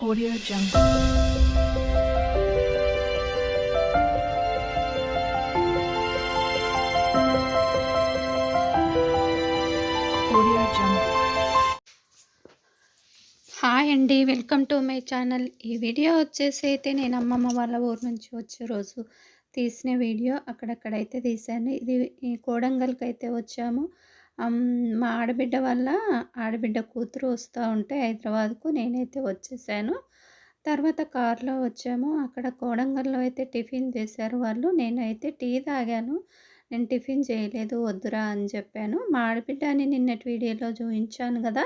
Audio Jungle. Audio Jungle. Hi అండి welcome to my channel ఈ video వచ్చేసి అయితే నేను అమ్మమ్మ వాళ్ళ ఊరు నుంచి వచ్చే రోజు తీసిన వీడియో అక్కడక్కడైతే తీశాను. ఇది ఈ కోడంగల్కి అయితే వచ్చాము. మా ఆడబిడ్డ వల్ల ఆడబిడ్డ కూతురు వస్తూ ఉంటే హైదరాబాద్కు నేనైతే వచ్చేసాను. తర్వాత కారులో వచ్చాము. అక్కడ కోడంగల్లో అయితే టిఫిన్ చేశారు వాళ్ళు. నేనైతే టీ తాగాను. నేను టిఫిన్ చేయలేదు వద్దురా అని చెప్పాను. మా ఆడబిడ్డ అని నిన్నటి వీడియోలో చూపించాను కదా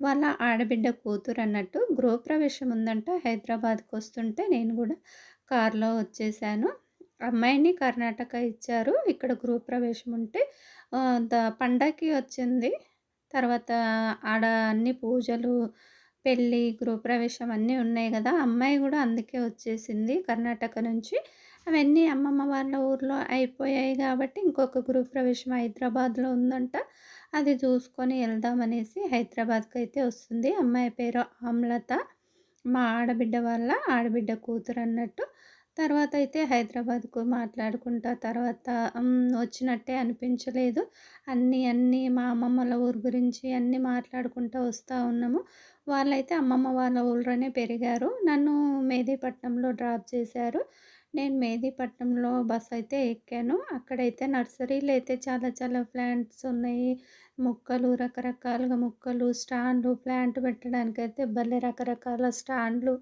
వాళ్ళ ఆడబిడ్డ కూతురు అన్నట్టు గృహప్రవేశం ఉందంట. హైదరాబాద్కి వస్తుంటే నేను కూడా కారులో వచ్చేసాను. అమ్మాయిని కర్ణాటక ఇచ్చారు. ఇక్కడ గృహప్రవేశం ఉంటే ద పండగకి వచ్చింది. తర్వాత ఆడ అన్ని పూజలు పెళ్ళి గృహప్రవేశం అన్నీ ఉన్నాయి కదా అమ్మాయి కూడా అందుకే వచ్చేసింది కర్ణాటక నుంచి. అవన్నీ అమ్మమ్మ వాళ్ళ ఊర్లో అయిపోయాయి కాబట్టి ఇంకొక గృహప్రవేశం హైదరాబాద్లో ఉందంట. అది చూసుకొని వెళ్దామనేసి హైదరాబాద్కి అయితే వస్తుంది. అమ్మాయి పేరు ఆమ్లత. మా ఆడబిడ్డ వాళ్ళ ఆడబిడ్డ కూతురు అన్నట్టు. తర్వాత అయితే హైదరాబాద్కు మాట్లాడుకుంటా. తర్వాత వచ్చినట్టే అనిపించలేదు. అన్నీ అన్నీ మా అమ్మమ్మల ఊరు గురించి అన్నీ మాట్లాడుకుంటూ వస్తూ ఉన్నాము. వాళ్ళైతే అమ్మమ్మ వాళ్ళ ఊళ్ళోనే పెరిగారు. నన్ను మేదీపట్నంలో డ్రాప్ చేశారు. నేను మేదీపట్నంలో బస్ అయితే ఎక్కాను. అక్కడైతే నర్సరీలు అయితే చాలా చాలా ప్లాంట్స్ ఉన్నాయి. మొక్కలు రకరకాలుగా మొక్కలు స్టాండ్లు ప్లాంట్ పెట్టడానికి అయితే భలే రకరకాల స్టాండ్లు.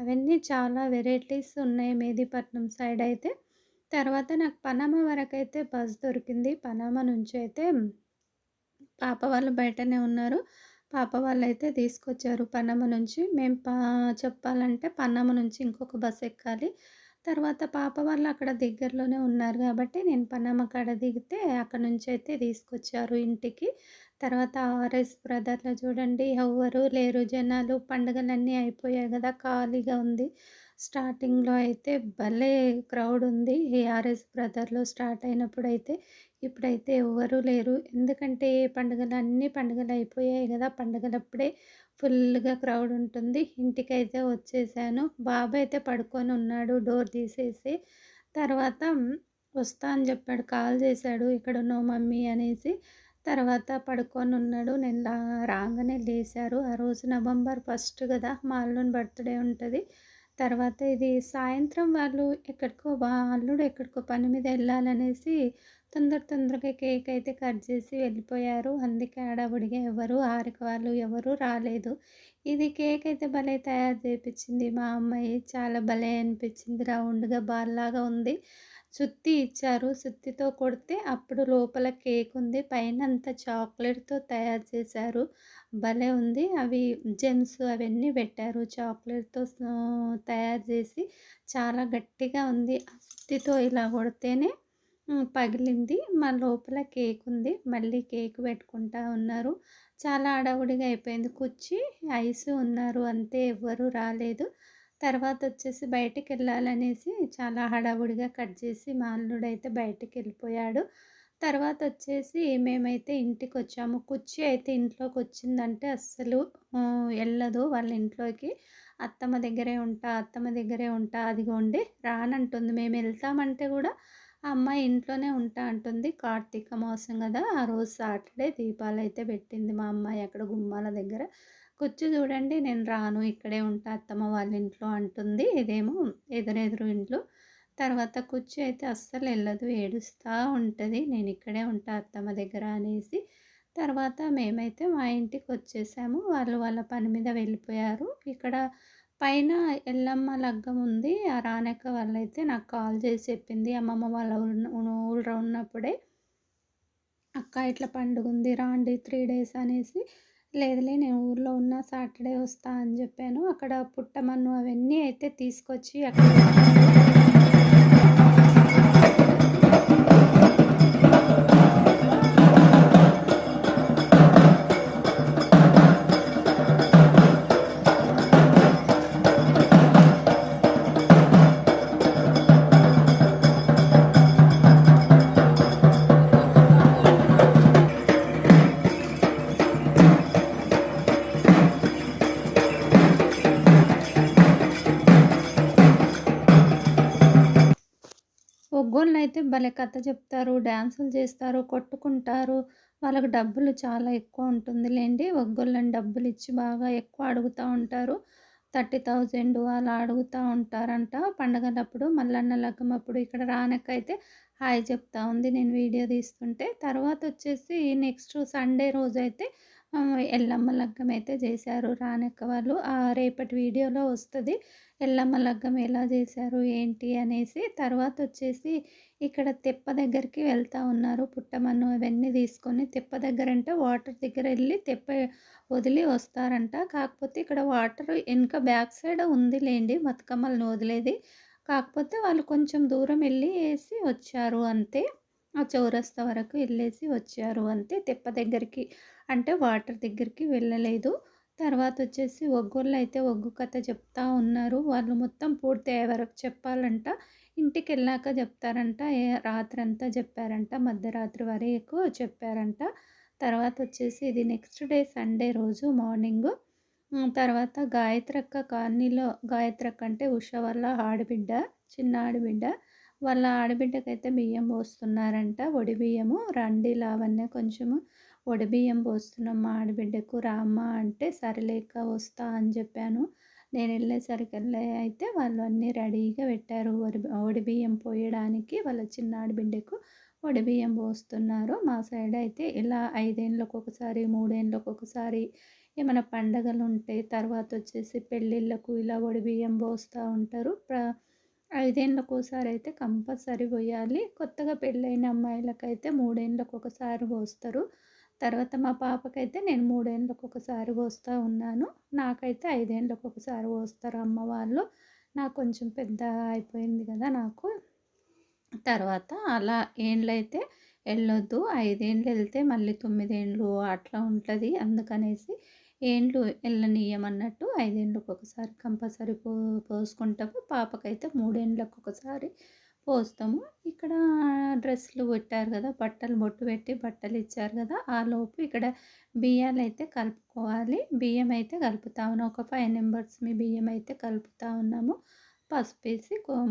అవన్నీ చాలా వెరైటీస్ ఉన్నాయి మేదీపట్నం సైడ్ అయితే. తర్వాత నాకు పనామా వరకు అయితే బస్ దొరికింది. పనామా నుంచి అయితే పాప వాళ్ళు బయటనే ఉన్నారు. పాప వాళ్ళు అయితే తీసుకొచ్చారు పన్నమ్మ నుంచి. మేము పా చెప్పాలంటే పన్నమ్మ నుంచి ఇంకొక బస్ ఎక్కాలి. తర్వాత పాప వాళ్ళు అక్కడ దగ్గరలోనే ఉన్నారు కాబట్టి నేను పన్నమ్మ కాడ దిగితే అక్కడ నుంచి అయితే తీసుకొచ్చారు ఇంటికి. తర్వాత ఆర్ఎస్ బ్రదర్లో చూడండి ఎవరు లేరు జనాలు పండుగలన్నీ అయిపోయాయి కదా ఖాళీగా ఉంది. స్టార్టింగ్లో అయితే భలే క్రౌడ్ ఉంది ఈ ఆర్ఎస్ బ్రదర్లో స్టార్ట్ అయినప్పుడు అయితే ఇప్పుడైతే ఎవరు లేరు. ఎందుకంటే పండుగలు అన్ని పండుగలు అయిపోయాయి కదా పండుగలప్పుడే ఫుల్గా క్రౌడ్ ఉంటుంది. ఇంటికైతే వచ్చేసాను. బాబు అయితే పడుకొని ఉన్నాడు. డోర్ తీసేసి తర్వాత వస్తా అని చెప్పాడు. కాల్ చేశాడు. ఇక్కడ ఉన్నావు మమ్మీ అనేసి తర్వాత పడుకొని ఉన్నాడు. నేను రాగానే లేచారు. ఆ రోజు నవంబర్ ఫస్ట్ కదా మా అల్లుని బర్త్డే ఉంటుంది. తర్వాత ఇది సాయంత్రం వాళ్ళు ఎక్కడికో అల్లుడు ఎక్కడికో పని మీద వెళ్ళాలనేసి తొందర తొందరగా కేక్ అయితే కట్ చేసి వెళ్ళిపోయారు. అందుకే ఆడవుడిగా ఎవరు ఆరిక వాళ్ళు ఎవరు రాలేదు. ఇది కేక్ అయితే భలే తయారు చేయించింది మా అమ్మాయి. చాలా భలే అనిపించింది. రౌండ్గా బాల్లాగా ఉంది. సుత్తి ఇచ్చారు. సుత్తితో కొడితే అప్పుడు లోపల కేక్ ఉంది. పైన అంతా చాక్లెట్తో తయారు చేశారు. భలే ఉంది. అవి జెమ్స్ అవన్నీ పెట్టారు. చాక్లెట్తో తయారు చేసి చాలా గట్టిగా ఉంది. ఆ సుత్తితో ఇలా కొడితేనే పగిలింది. మా లోపల కేక్ ఉంది. మళ్ళీ కేక్ పెట్టుకుంటా ఉన్నారు. చాలా అడవుడిగా అయిపోయింది. కుర్చీ ఐస్ ఉన్నారు. అంతే. ఎవ్వరూ రాలేదు. తర్వాత వచ్చేసి బయటికి వెళ్ళాలనేసి చాలా హడావుడిగా కట్ చేసి మా అల్లుడు అయితే బయటికి వెళ్ళిపోయాడు తర్వాత వచ్చేసి మేమైతే ఇంటికి వచ్చాము కుర్చీ అయితే ఇంట్లోకి వచ్చిందంటే అస్సలు వెళ్ళదు వాళ్ళ ఇంట్లోకి. అత్తమ్మ దగ్గరే ఉంటా అత్తమ్మ దగ్గరే ఉంటా అదిగోండి రానంటుంది. మేము వెళ్తామంటే కూడా ఆ అమ్మాయి ఇంట్లోనే ఉంటా అంటుంది. కార్తీక మాసం కదా ఆ రోజు సాటర్డే దీపాలు అయితే పెట్టింది మా అమ్మాయి అక్కడ గుమ్మాల దగ్గర. కూర్చు చూడండి నేను రాను ఇక్కడే ఉంటా అత్తమ్మ వాళ్ళ ఇంట్లో అంటుంది. ఇదేమో ఎదురెదురు ఇంట్లో. తర్వాత కుర్చీ అయితే అస్సలు వెళ్ళదు ఏడుస్తూ ఉంటుంది. నేను ఇక్కడే ఉంటా అత్తమ్మ దగ్గర అనేసి. తర్వాత మేమైతే మా ఇంటికి వచ్చేసాము. వాళ్ళు వాళ్ళ పని మీద వెళ్ళిపోయారు. ఇక్కడ పైన ఎల్లమ్మ లగ్గం ఉంది. ఆ రానక్క వాళ్ళైతే నాకు కాల్ చేసి చెప్పింది. అమ్మమ్మ వాళ్ళ ఊళ్ళో ఉన్నప్పుడే అక్క ఇట్లా పండుగ ఉంది రాండి త్రీ డేస్ అనేసి. లేదులే నేను ఊర్లో ఉన్న సాటర్డే వస్తా అని చెప్పాను. అక్కడ పుట్టమన్ను అవన్నీ అయితే తీసుకొచ్చి అక్కడ అయితే భలే కథ చెప్తారు, డ్యాన్సులు చేస్తారు, కొట్టుకుంటారు. వాళ్ళకి డబ్బులు చాలా ఎక్కువ ఉంటుందిలెండి. ఒగ్గోళ్ళని డబ్బులిచ్చి బాగా ఎక్కువ అడుగుతూ ఉంటారు. 30,000 అలా అడుగుతా ఉంటారంట పండగలప్పుడు. మల్లన్న లగ్గం అప్పుడు ఇక్కడ రానకైతే హాయ్ చెప్తా ఉంది నేను వీడియో తీస్తుంటే. తర్వాత వచ్చేసి నెక్స్ట్ సండే రోజు అయితే ఎల్లమ్మ లగ్గం అయితే చేశారు రానక్క వాళ్ళు. రేపటి వీడియోలో వస్తుంది ఎల్లమ్మ లగ్గం ఎలా చేశారు, ఏంటి అనేసి. తర్వాత వచ్చేసి ఇక్కడ తెప్ప దగ్గరికి వెళ్తా ఉన్నారు. పుట్టమన్ను అవన్నీ తీసుకొని తెప్ప దగ్గరంటే వాటర్ దగ్గర వెళ్ళి తెప్ప వదిలి వస్తారంట. కాకపోతే ఇక్కడ వాటర్ వెనుక బ్యాక్ సైడ్ ఉందిలేండి బతుకమ్మలను వదిలేది. కాకపోతే వాళ్ళు కొంచెం దూరం వెళ్ళి వేసి వచ్చారు అంతే. ఆ చౌరస్తా వరకు వెళ్ళేసి వచ్చారు అంతే. తెప్ప దగ్గరికి అంటే వాటర్ దగ్గరికి వెళ్ళలేదు. తర్వాత వచ్చేసి ఒగ్గుళ్ళు అయితే ఒగ్గు కథ చెప్తా ఉన్నారు. వాళ్ళు మొత్తం పూర్తి వరకు చెప్పాలంట. ఇంటికి వెళ్ళాక చెప్తారంట. ఏ రాత్రంతా చెప్పారంట. మధ్యరాత్రి వరకు చెప్పారంట. తర్వాత వచ్చేసి ఇది నెక్స్ట్ డే సండే రోజు మార్నింగ్ తర్వాత గాయత్రక్క కాలనీలో గాయత్రక్క అంటే ఉష వాళ్ళ ఆడబిడ్డ, చిన్న ఆడబిడ్డ. వాళ్ళ ఆడబిడ్డకైతే బియ్యం పోస్తున్నారంట. ఒడి బియ్యము. రండి లావణ్య కొంచెము వడబియ్యం పోస్తున్నాం మా ఆడబిడ్డకు రామ్మ అంటే సరేలేక వస్తా అని చెప్పాను. నేను నేనెళ్ళేసరికల్లా అయితే వాళ్ళు అన్నీ రెడీగా పెట్టారు. ఒరి ఒడి బియ్యం పోయడానికి వాళ్ళ చిన్న ఆడబిడ్డకు ఒడి బియ్యం పోస్తున్నారు. మా సైడ్ అయితే ఇలా ఐదేండ్లకొకసారి, ఒకసారి ఏమైనా పండగలు ఉంటాయి తర్వాత వచ్చేసి పెళ్ళిళ్ళకు ఇలా వడిబియ్యం పోస్తూ ఉంటారు. ప్ర ఐదేండ్లకోసారి అయితే కంపల్సరీ పోయాలి కొత్తగా పెళ్ళైన అమ్మాయిలకైతే మూడేళ్ళకు ఒకసారి పోస్తారు. తర్వాత మా పాపకైతే నేను మూడేండ్లకొకసారి పోస్తూ ఉన్నాను. నాకైతే ఐదేండ్లకొకసారి పోస్తారు అమ్మ వాళ్ళు. నాకు కొంచెం పెద్ద అయిపోయింది కదా నాకు. తర్వాత అలా ఏండ్లయితే వెళ్ళొద్దు ఐదేండ్లు వెళ్తే మళ్ళీ తొమ్మిదేండ్లు అట్లా ఉంటుంది అందుకనేసి ఏండ్లు వెళ్ళనీయమన్నట్టు ఐదేండ్లకు ఒకసారి కంపల్సరీ పో పోసుకుంటాము. పాపకైతే మూడేండ్లకొకసారి పోస్తాము. ఇక్కడ డ్రెస్సులు పెట్టారు కదా! బట్టలు బొట్టు పెట్టి బట్టలు ఇచ్చారు కదా! ఆ లోపు ఇక్కడ బియ్యాలు అయితే కలుపుకోవాలి. బియ్యం అయితే కలుపుతా ఉన్నాం. ఒక 5 మెంబర్స్‌మి బియ్యమైతే కలుపుతా ఉన్నాము. పసుపేసి కుం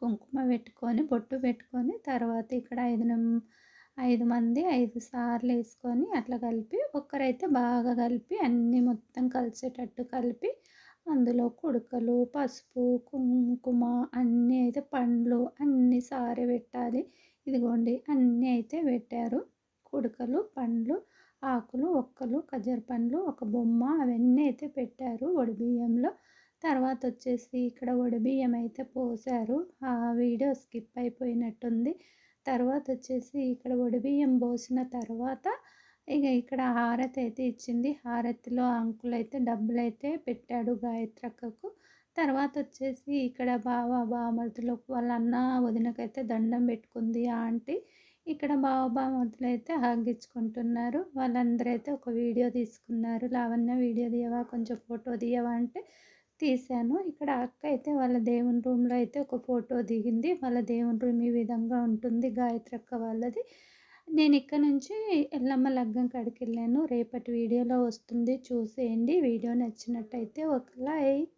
కుంకుమ పెట్టుకొని, బొట్టు పెట్టుకొని తర్వాత ఇక్కడ 5 నం 5 మంది 5 సార్లేసుకొని అట్లా కలిపి ఒక్కరైతే బాగా కలిపి అన్నీ మొత్తం కలిసేటట్టు కలిపి అందులో కుడుకలు పసుపు, కుంకుమ అన్నీ అయితే పండ్లు అన్నీ సారి పెట్టాలి. ఇదిగోండి అన్నీ అయితే పెట్టారు. కుడకలు, పండ్లు, ఆకులు, ఒక్కలు, ఖర్జూర పండ్లు, ఒక బొమ్మ అవన్నీ అయితే పెట్టారు ఒడి బియ్యంలో. తర్వాతొచ్చేసి ఇక్కడ ఒడి బియ్యం అయితే పోశారు. ఆ వీడియో స్కిప్ అయిపోయినట్టుంది. తర్వాతొచ్చేసి ఇక్కడ వడిబియ్యం పోసిన తర్వాత ఇక ఇక్కడ హారతి అయితే ఇచ్చింది. హారతిలో అంకుల్ అయితే డబ్బులైతే పెట్టాడు గాయత్రక్కకు. తర్వాతొచ్చేసి ఇక్కడ బావ, బామర్దులకు వాళ్ళ అన్న, వదినకైతే దండం పెట్టుకుంది ఆంటీ. ఇక్కడ బావ, బామర్దులైతే అయితే ఇచ్చుకుంటున్నారు. వాళ్ళందరూ అయితే ఒక వీడియో తీసుకున్నారు. లావణ్య వీడియో తీయవా? కొంచెం ఫోటో తీయవా? అంటే తీశాను. ఇక్కడ అక్క అయితే వాళ్ళ దేవుని రూమ్‌లో అయితే ఒక ఫోటో దిగింది. వాళ్ళ దేవుని రూమ్ ఈ విధంగా ఉంటుంది గాయత్రక్క వాళ్ళది. నేను ఇక్కడ నుంచి ఎల్లమ్మ లగ్గం కాడికెళ్ళాను. రేపటి వీడియోలో వస్తుంది చూసేయండి. వీడియో నచ్చినట్టయితే ఒక లైక్